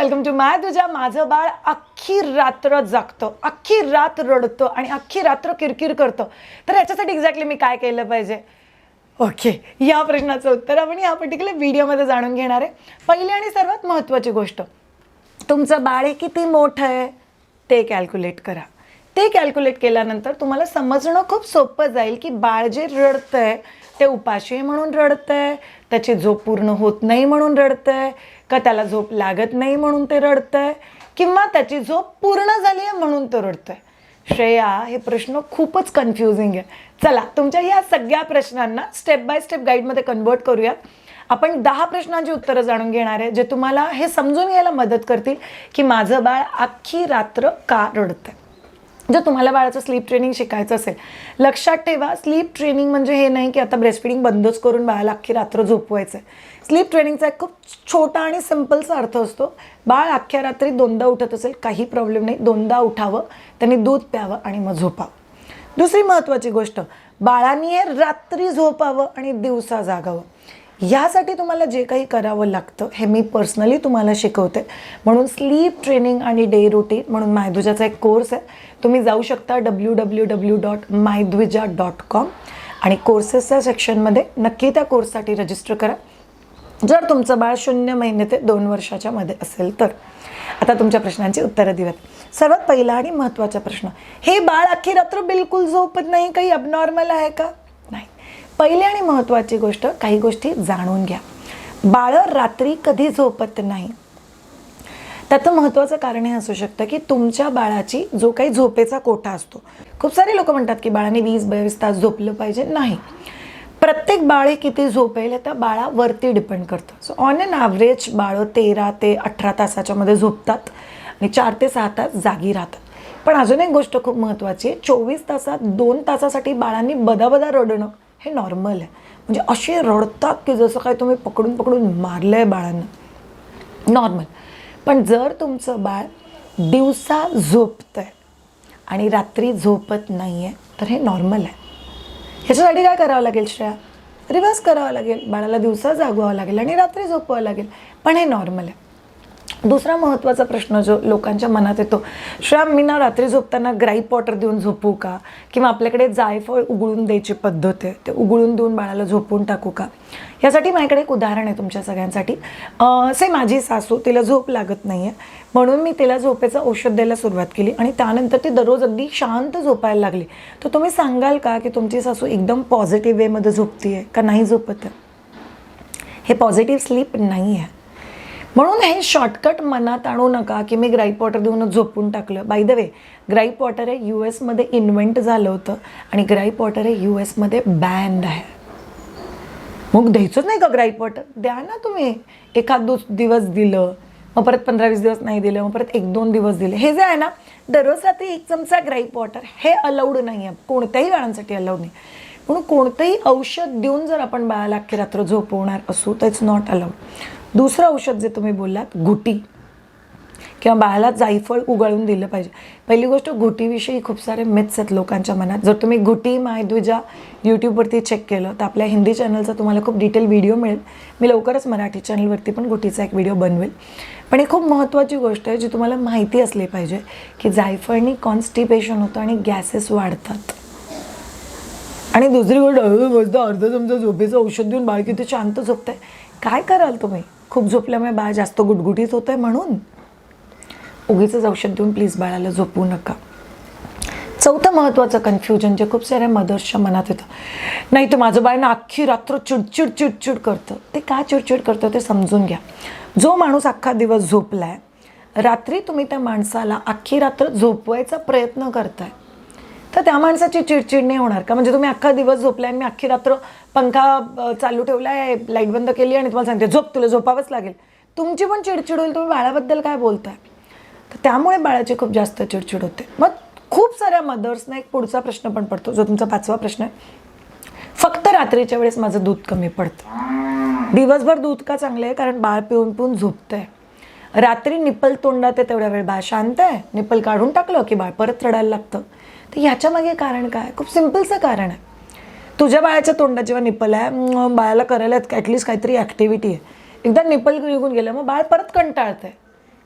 Welcome to माय तुझ्या माझं बाळ अख्खी रात्र जागतं अख्खी रात रडतं आणि अख्खी रात्र किरकिर करतं. तर याच्यासाठी एक्झॅक्टली मी काय केलं पाहिजे? ओके या प्रश्नाचं उत्तर आपण या पर्टिक्युलर व्हिडिओमध्ये जाणून घेणार आहे. पहिली आणि सर्वात महत्त्वाची गोष्ट तुमचं बाळ हे किती मोठं आहे? ते कॅल्क्युलेट करा. ते कॅल्क्युलेट केल्यानंतर तुम्हाला समजणं खूप सोपं जाईल की बाळ जे रडतंय ते उपाशी म्हणून म्हणून रडतंय त्याची झोप पूर्ण होत नाही म्हणून रडतंय का त्याला झोप लागत नाही म्हणून ते रडतंय? किंवा त्याची झोप पूर्ण झाली आहे म्हणून तो रडतोय? श्रेया हे प्रश्न खूपच कन्फ्युजिंग आहे. चला तुमच्या या सगळ्या प्रश्नांना स्टेप बाय स्टेप गाईडमध्ये कन्वर्ट करूयात. आपण दहा प्रश्नांची उत्तरं जाणून घेणार आहे जे तुम्हाला हे समजून घ्यायला मदत करतील की माझं बाळ अख्खी रात्र का रडतंय? जर तुम्हाला बाळाचं स्लीप ट्रेनिंग शिकायचं असेल लक्षात ठेवा स्लीप ट्रेनिंग म्हणजे हे नाही की आता ब्रेस्टफिडिंग बंदच करून बाळाला अख्खी रात्र झोपवायचं आहे स्लीप ट्रेनिंगचा एक खूप छोटा आणि सिम्पलचा अर्थ असतो बाळ अख्ख्या रात्री दोनदा उठत असेल काही प्रॉब्लेम नाही दोनदा उठावं त्यांनी दूध प्यावं आणि मग झोपावं. दुसरी महत्त्वाची गोष्ट बाळांनी हे रात्री झोपावं आणि दिवसा जागावं. यासाठी तुम्हाला जे काही करावं लागतं हे मी पर्सनली तुम्हाला शिकवते. म्हणून स्लीप ट्रेनिंग आणि डे रुटीन म्हणून मायद्विजाचा एक कोर्स आहे. तुम्ही जाऊ शकता W W W dot Mydwija dot com आणि कोर्सेसच्या सेक्शनमध्ये नक्की त्या कोर्ससाठी रजिस्टर करा. जर तुमचं बाळ शून्य महिने ते दोन वर्षाच्या मध्ये असेल तर. आता तुमच्या प्रश्नांची उत्तरं देऊयात. सर्वात पहिला आणि महत्त्वाचा प्रश्न. हे बाळ अख्खी रात्र बिलकुल झोपत नाही काही अबनॉर्मल आहे का? पहिली आणि महत्त्वाची गोष्ट काही गोष्टी जाणून घ्या. बाळं रात्री कधी झोपत नाही? त्याचं महत्त्वाचं कारण हे असू शकतं की तुमच्या बाळाची जो काही झोपेचा कोटा असतो. खूप सारे लोक म्हणतात की बाळाने वीस बावीस तास झोपलं पाहिजे. नाही. प्रत्येक बाळ हे किती झोपेल त्या बाळावरती डिपेंड करतं. सो ऑन अन ॲव्हरेज बाळं तेरा ते अठरा तासाच्यामध्ये झोपतात आणि चार ते सहा तास जागी राहतात. पण अजून एक गोष्ट खूप महत्त्वाची आहे. चोवीस तासात दोन तासासाठी बाळांनी बदाबदा रडणं हे नॉर्मल आहे. म्हणजे असे रडतात की जसं काय तुम्ही पकडून पकडून मारलं आहे बाळांना. नॉर्मल पण जर तुमचं बाळ दिवसा झोपतंय आणि रात्री झोपत नाही आहे तर हे नॉर्मल आहे. ह्याच्यासाठी काय करावं लागेल श्रेया? रिवाज करावं लागेल. बाळाला दिवसा जागवावं लागेल आणि रात्री झोपवावं लागेल. पण हे नॉर्मल आहे. दुसरा महत्त्वाचा प्रश्न जो लोकांच्या मनात येतो श्याम मी ना रात्री झोपताना ग्राईप वॉटर देऊन झोपू का? किंवा आपल्याकडे जायफळ उगळून द्यायची पद्धत आहे ते उघळून देऊन बाळाला झोपून टाकू का? यासाठी माझ्याकडे एक उदाहरण आहे तुमच्या सगळ्यांसाठी. से माझी सासू तिला झोप लागत नाही आहे म्हणून मी तिला झोपेचं औषध द्यायला सुरुवात केली आणि त्यानंतर ती दररोज अगदी शांत झोपायला लागली. तर तुम्ही सांगाल का की तुमची सासू एकदम पॉझिटिव्ह वेमध्ये झोपती आहे का नाही झोपत आहे? हे पॉझिटिव्ह स्लीप नाही आहे म्हणून हे शॉर्टकट मनात आणू नका की मी ग्राईप वॉटर देऊनच झोपून टाकलं. By the way gripe water हे यू एसमध्ये इन्व्हेंट झालं होतं आणि ग्राईप वॉटर हे यू एसमध्ये बॅन्ड आहे. मग द्यायचंच नाही का ग्राईप वॉटर? द्या ना तुम्ही. एखाद दो दिवस दिलं मग परत पंधरा वीस दिवस नाही दिलं मग परत एक दोन दिवस दिले. हे जे आहे ना दररोज रात्री एक चमचा ग्राईप वॉटर हे अलाउड नाही आहे. कोणत्याही बाळांसाठी अलाउड नाही. म्हणून कोणतंही औषध देऊन जर आपण बाळाला अख्खी रात्र झोपवणार असू तर इट्स नॉट अलाउड दुसरं औषध जे तुम्ही बोललात घुटी. किंवा बाळाला जायफळ उगाळून दिलं पाहिजे. पहिली गोष्ट घुटीविषयी खूप सारे मिथ्स आहेत लोकांच्या मनात. जर तुम्ही घुटी मायद्विजा यूट्यूबवरती चेक केलं तर आपल्या हिंदी चॅनलचा तुम्हाला खूप डिटेल व्हिडिओ मिळेल. मी लवकरच मराठी चॅनलवरती पण घुटीचा एक व्हिडिओ बनवेल. पण ही खूप महत्त्वाची गोष्ट आहे जी तुम्हाला माहिती असली पाहिजे की जायफळनी कॉन्स्टिपेशन होतं आणि गॅसेस वाढतात. आणि दुसरी गोष्ट "अरे, मस्त अर्ध तुमचं झोपेचं औषध देऊन बाळ किती शांत झोपतंय. काय कराल तुम्ही? खूप झोपल्यामुळे बाळ जास्त गुटगुटीत होतंय म्हणून. उगीच औषध देऊन प्लीज बाळाला झोपू नका. चौथं महत्त्वाचं कन्फ्युजन जे खूप साऱ्या मदर्सच्या मनात येतं. नाही तर माझं बाळ ना अख्खी रात्र चिडचिड चिडचिड करतं. ते का चिडचिड करतं ते समजून घ्या. जो माणूस अख्खा दिवस झोपलाय रात्री तुम्ही त्या माणसाला अख्खी रात्र झोपवायचा प्रयत्न करताय. तर त्या माणसाची चिडचिड नाही होणार का? म्हणजे तुम्ही अख्खा दिवस झोपलाय आणि मी अख्खी रात्र पंखा चालू ठेवला आहे लाइट बंद केली आणि तुम्हाला सांगते झोप तुला झोपावंच लागेल. तुमची पण चिडचिड होईल तुम्ही बाळाबद्दल काय बोलताय? तर त्यामुळे बाळाची खूप जास्त चिडचिड होते. मग खूप साऱ्या मदर्सना एक पुढचा प्रश्न पण पडतो जो तुमचा पाचवा प्रश्न आहे. फक्त रात्रीच्या वेळेस माझं दूध कमी पडतं. दिवसभर दूध का चांगलं आहे? कारण बाळ पिऊन पिऊन झोपतंय. रात्री निप्पल तोंडात आहे तेवढ्या वेळ बाळ शांत आहे. निप्पल काढून टाकलं की बाळ परत रडायला लागतं. तर ह्याच्यामागे कारण काय? खूप सिम्पलचं कारण आहे. तुझ्या बाळाच्या तोंडात जेव्हा निप्पल आहे बाळाला करायला ॲटलिस्ट काहीतरी ॲक्टिव्हिटी आहे. एकदा निप्पल निघून गेलं मग बाळ परत कंटाळतंय.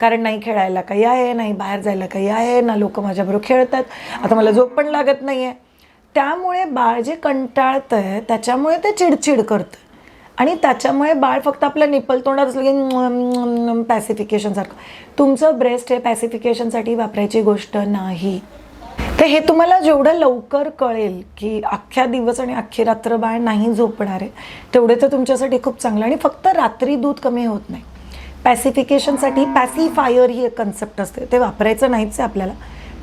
कारण नाही खेळायला काही आहे नाही बाहेर जायला काही आहे ना लोक माझ्याबरोबर खेळतात आता मला झोप पण लागत नाही आहे त्यामुळे बाळ जे कंटाळतं आहे त्याच्यामुळे ते चिडचिड करतं आणि त्याच्यामुळे बाळ फक्त आपलं निपल तोंडात असलं की पॅसिफिकेशनसारखं तुमचं ब्रेस्ट हे पॅसिफिकेशनसाठी वापरायची गोष्ट नाही. तर हे तुम्हाला जेवढं लवकर कळेल की अख्ख्या दिवस आणि अख्खी रात्र बाळ नाही झोपणार आहे तेवढे तर तुमच्यासाठी खूप चांगलं. आणि फक्त रात्री दूध कमी होत नाही. पॅसिफिकेशनसाठी पॅसिफायर ही एक कन्सेप्ट असते. ते वापरायचं नाहीच आहे आपल्याला.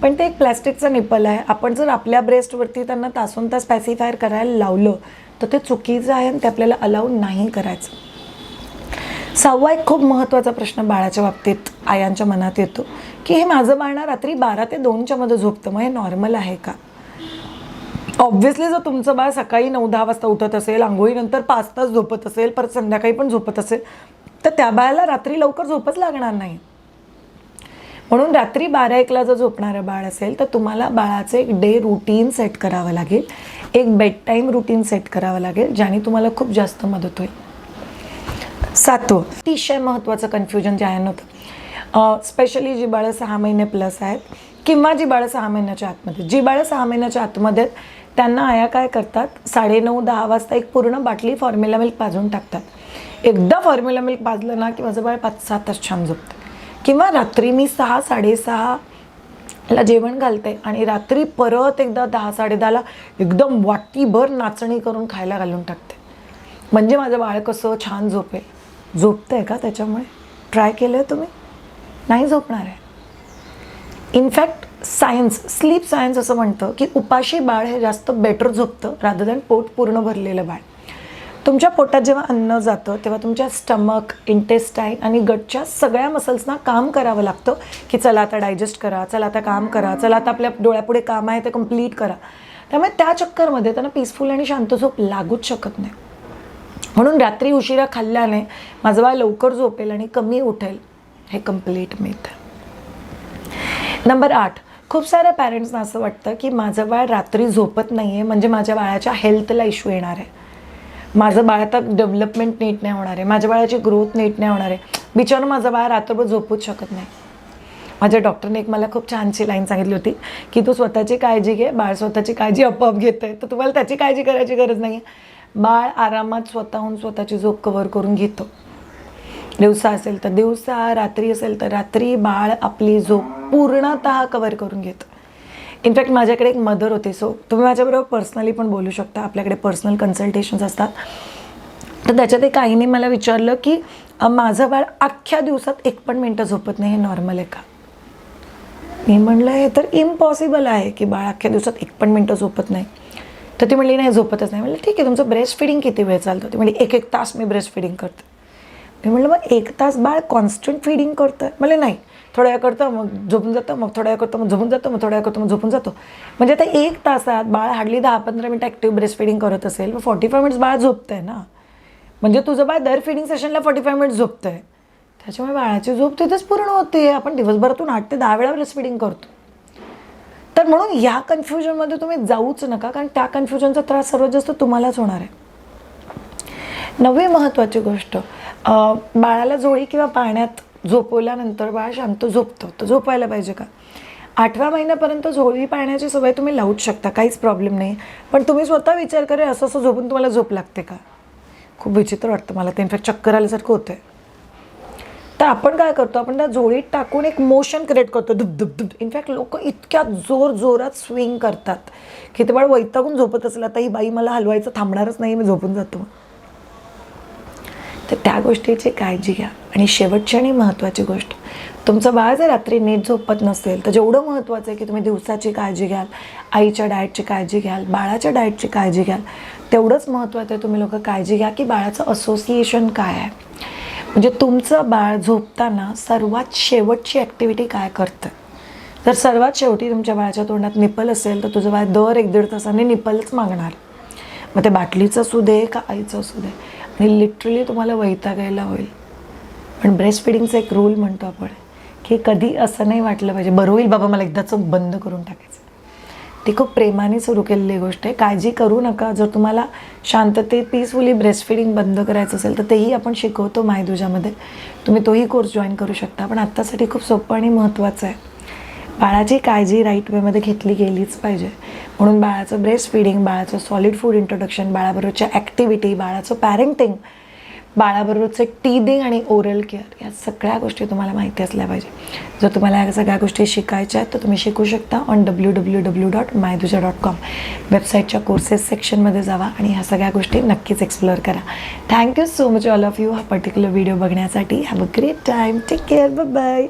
पण ते एक प्लॅस्टिकचं निपल आहे. आपण जर आपल्या ब्रेस्टवरती त्यांना तासून तास पॅसिफायर करायला लावलं तर ते चुकीचं आहे आणि ते आपल्याला अलाउ नाही करायचं. सहावा एक खूप महत्त्वाचा प्रश्न बाळाच्या बाबतीत आयांच्या मनात येतो की हे माझं बाळ ना रात्री बारा ते दोनच्या मध्ये झोपतं मग हे नॉर्मल आहे का? ऑब्व्हियसली जर तुमचं बाळ सकाळी नऊ दहा वाजता उठत असेल आंघोळीनंतर पाच तास झोपत असेल परत संध्याकाळी पण झोपत असेल तर त्या बाळाला रात्री लवकर झोपच लागणार नाही. म्हणून रात्री बारा एकला जर झोपणारं बाळ असेल तर तुम्हाला बाळाचं एक डे रुटीन सेट करावं लागेल. एक बेड टाईम रुटीन सेट करावं लागेल ज्याने तुम्हाला खूप जास्त मदत होईल. सातवं अतिशय महत्त्वाचं कन्फ्युजन जे आहे नव्हतं स्पेशली जी बाळं सहा महिने प्लस आहेत किंवा जी बाळं सहा महिन्याच्या आतमध्ये. जी बाळं सहा महिन्याच्या आतमध्ये आहेत, त्यांना आया काय करतात? साडेनऊ दहा वाजता एक पूर्ण बाटली फॉर्म्युला मिल्क पाजून टाकतात. एकदा फॉर्म्युला मिल्क पाजलं ना की माझं बाळ पाच सात तास छान झोपतं. किंवा रात्री मी सहा साडेसहा ला जेवण घालते आणि रात्री परत एकदा दहा साडेदहाला एकदम वाटीभर नाचणी करून खायला घालून टाकते. म्हणजे माझं बाळ कसं छान झोपेल. झोपतंय का त्याच्यामुळे? ट्राय केलं आहे तुम्ही? नाही झोपणार आहे. इनफॅक्ट सायन्स स्लीप सायन्स असं म्हणतं की उपाशी बाळ हे जास्त बेटर झोपतं रादर दॅन पोट पूर्ण भरलेलं बाळ. तुमच्या पोटात जेव्हा अन्न जातं तेव्हा तुमच्या स्टमक इंटेस्टाईन आणि गटच्या सगळ्या मसल्सना काम करावं लागतं की चला आता डायजेस्ट करा चला आता काम करा चला आता आपल्या डोळ्यापुढे काम आहे ते कंप्लीट करा. त्यामुळे त्या चक्करमध्ये त्यांना पीसफुल आणि शांत झोप लागूच शकत नाही. म्हणून रात्री उशिरा खाल्ल्याने माझं बाळ लवकर झोपेल आणि कमी उठेल हे कंप्लीट मिळतं नंबर आठ खूप साऱ्या पॅरेंट्सना असं वाटतं की माझं बाळ रात्री झोपत नाही आहे म्हणजे माझ्या बाळाच्या हेल्थला इश्यू येणार आहे. माझं बाळ आता डेव्हलपमेंट नीट नाही होणार आहे माझ्या बाळाची ग्रोथ नीट नाही होणार आहे. बिचारून माझं बाळ रात्रभर झोपूच शकत नाही. माझ्या डॉक्टरने एक मला खूप छानशी लाईन सांगितली होती की तू स्वतःची काळजी घे बाळ स्वतःची काळजी आपोआप घेत आहे तर तुम्हाला त्याची काळजी करायची गरज नाही आहे बाळ आरामात स्वतःहून स्वतःची झोप कवर करून घेतो. दिवसा असेल तर दिवसा रात्री असेल तर रात्री बाळ आपली झोप पूर्णतः कवर करून घेतं. इनफॅक्ट माझ्याकडे एक मदर होती. सो तुम्ही माझ्याबरोबर पर्सनली पण बोलू शकता. आपल्याकडे पर्सनल कन्सल्टेशन्स असतात. तर त्याच्यात एक आईने मला विचारलं की माझं बाळ अख्ख्या दिवसात एक पण मिनटं झोपत नाही हे नॉर्मल आहे का? मी म्हणलं हे तर इम्पॉसिबल आहे की बाळ अख्ख्या दिवसात एक पण मिनटं झोपत नाही. तर ती म्हणली नाही झोपतच नाही. म्हणलं ठीक आहे तुमचं ब्रेस्ट फिडिंग किती वेळ चालतं? ती म्हणली एक एक तास मी ब्रेस्ट फिडिंग करते. मी म्हणलं मग एक तास बाळ कॉन्स्टंट फिडिंग करतं? मला नाही थोड्या वेळ करतं मग झोपून जातं मग थोड्या वेळ करतं मग झोपून जातं मग थोड्या वेळ करतो मग झोपून जातो. म्हणजे आता एक तासात बाळ हार्डली दहा पंधरा मिनटं ॲक्टिव्ह ब्रेस्ट फिडिंग करत असेल मग फॉर्टी फाय मिनिट्स बाळ झोपतंय ना. म्हणजे तुझं बाळ दर फिडिंग सेशनला फॉर्टी फाय मिनिट्स झोपतंय. त्याच्यामुळे बाळाची झोप तिथेच पूर्ण होते. आपण दिवसभरातून आठ ते दहा वेळा ब्रेस्ट फिडिंग करतो. तर म्हणून या कन्फ्युजनमध्ये तुम्ही जाऊच नका कारण त्या कन्फ्युजनचा त्रास सर्वात जास्त तुम्हालाच होणार आहे. नववी महत्त्वाची गोष्ट बाळाला जोळी किंवा पाण्यात झोपवल्यानंतर बाळ शांत झोपतं. तर झोपायला पाहिजे का? आठव्या महिन्यापर्यंत झोळी पाण्याची सवय तुम्ही लावूच शकता काहीच प्रॉब्लेम नाही. पण तुम्ही स्वतः विचार करे असं असं झोपून तुम्हाला झोप लागते का? खूप विचित्र वाटतं मला ते. इनफॅक्ट चक्कर आल्यासारखं होतं तर आपण काय करतो आपण त्या जोडीत टाकून एक मोशन क्रिएट करतो. धुप धुप धुप. इनफॅक्ट लोक इतक्या जोर जोरात स्विंग करतात. की ते बाळ वैतागून झोपत असेल आता ही बाई मला हलवायचं थांबणारच नाही मी झोपून जातो. तर त्या गोष्टीची काळजी घ्या. आणि शेवटची आणि महत्त्वाची गोष्ट तुमचं बाळ जर रात्री नीट झोपत नसेल तर जेवढं महत्त्वाचं आहे की तुम्ही दिवसाची काळजी घ्याल आईच्या डाएटची काळजी घ्याल बाळाच्या डाएटची काळजी घ्याल तेवढंच महत्त्वाचं आहे तुम्ही लोक काळजी घ्या की बाळाचं असोसिएशन काय आहे. म्हणजे तुमचं बाळ झोपताना सर्वात शेवटची ॲक्टिव्हिटी काय करतं? जर सर्वात शेवटी तुमच्या बाळाच्या तोंडात निपल असेल तर तुझं बाळ दर एक दीड तासाने निपलच मागणार. मग ते बाटलीचं असू दे का आईचं असू दे. आणि लिटरली तुम्हाला वैतागायला होईल. पण ब्रेस्ट फिडिंगचा एक रूल म्हणतो आपण की कधी असं नाही वाटलं पाहिजे. बरं होईल बाबा मला एकदाच बंद करून टाकायचं. ती खूप प्रेमाने सुरू केलेली गोष्ट आहे. काळजी करू नका. जर तुम्हाला शांततेत पीसफुली ब्रेस्ट फिडिंग बंद करायचं असेल तर तेही आपण शिकवतो मायदुजामध्ये. तुम्ही तोही कोर्स जॉईन करू शकता. पण आत्तासाठी खूप सोपं आणि महत्त्वाचं आहे. बाळाची काळजी राईट वेमध्ये घेतली गेलीच पाहिजे. म्हणून बाळाचं ब्रेस्ट फिडिंग बाळाचं सॉलिड फूड इंट्रोडक्शन बाळाबरोबरच्या ॲक्टिव्हिटी बाळाचं पॅरेंटिंग बाळाबरोबरचं टीदिंग आणि ओरल केअर. या सगळ्या गोष्टी तुम्हाला माहिती असल्या पाहिजे. जर तुम्हाला या सगळ्या गोष्टी शिकायच्या आहेत तर तुम्ही शिकू शकता on W W W dot Mydwija dot com वेबसाईटच्या कोर्सेस सेक्शनमध्ये जावा आणि ह्या सगळ्या गोष्टी नक्कीच एक्सप्लोअर करा. Thank you so much all of you हा पर्टिक्युलर व्हिडिओ बघण्यासाठी. Have a great time take care bye